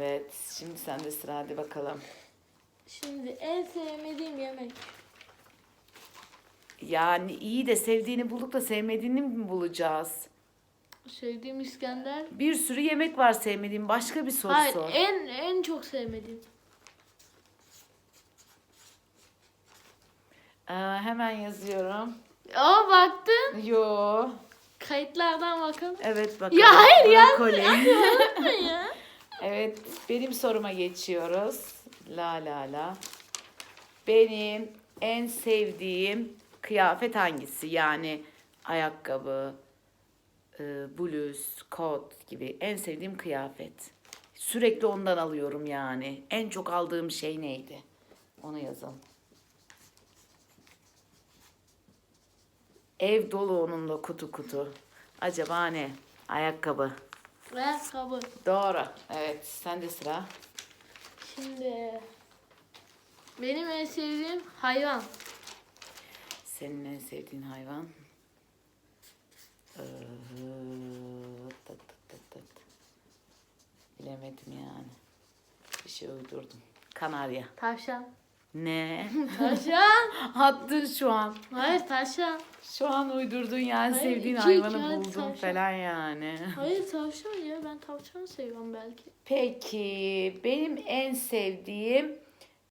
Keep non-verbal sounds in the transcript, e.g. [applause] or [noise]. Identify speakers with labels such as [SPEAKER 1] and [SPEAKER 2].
[SPEAKER 1] Evet. Şimdi sende sıra hadi bakalım.
[SPEAKER 2] Şimdi en sevmediğim yemek.
[SPEAKER 1] Yani iyi de sevdiğini bulduk da sevmediğini mi bulacağız?
[SPEAKER 2] Sevdiğim İskender.
[SPEAKER 1] Bir sürü yemek var sevmediğim. Başka bir soru
[SPEAKER 2] Hayır,
[SPEAKER 1] sor.
[SPEAKER 2] en en çok sevmediğim.
[SPEAKER 1] Ee, hemen yazıyorum.
[SPEAKER 2] Aa baktın.
[SPEAKER 1] Yo.
[SPEAKER 2] Kayıtlardan bakalım.
[SPEAKER 1] Evet bakalım.
[SPEAKER 2] Ya hayır ya.
[SPEAKER 1] Brokoli.
[SPEAKER 2] ya.
[SPEAKER 1] evet benim soruma geçiyoruz. La la la. Benim en sevdiğim kıyafet hangisi? Yani ayakkabı, e, bluz, kot gibi en sevdiğim kıyafet. Sürekli ondan alıyorum yani. En çok aldığım şey neydi? Onu yazalım. Ev dolu onunla kutu kutu. Acaba ne? Ayakkabı.
[SPEAKER 2] Ayakkabı.
[SPEAKER 1] Doğru. Evet. Sende sıra.
[SPEAKER 2] Şimdi benim en sevdiğim hayvan.
[SPEAKER 1] Senin en sevdiğin hayvan? Ee, tat tat tat tat. Bilemedim yani. Bir şey uydurdum. Kanarya.
[SPEAKER 2] Tavşan.
[SPEAKER 1] Ne?
[SPEAKER 2] Tavşan. [laughs]
[SPEAKER 1] Attın şu an.
[SPEAKER 2] Hayır tavşan.
[SPEAKER 1] Şu an uydurdun yani
[SPEAKER 2] Hayır,
[SPEAKER 1] sevdiğin
[SPEAKER 2] iki,
[SPEAKER 1] hayvanı
[SPEAKER 2] iki,
[SPEAKER 1] buldun
[SPEAKER 2] tavşan.
[SPEAKER 1] falan yani.
[SPEAKER 2] Hayır tavşan ya ben tavşan seviyorum belki.
[SPEAKER 1] Peki benim en sevdiğim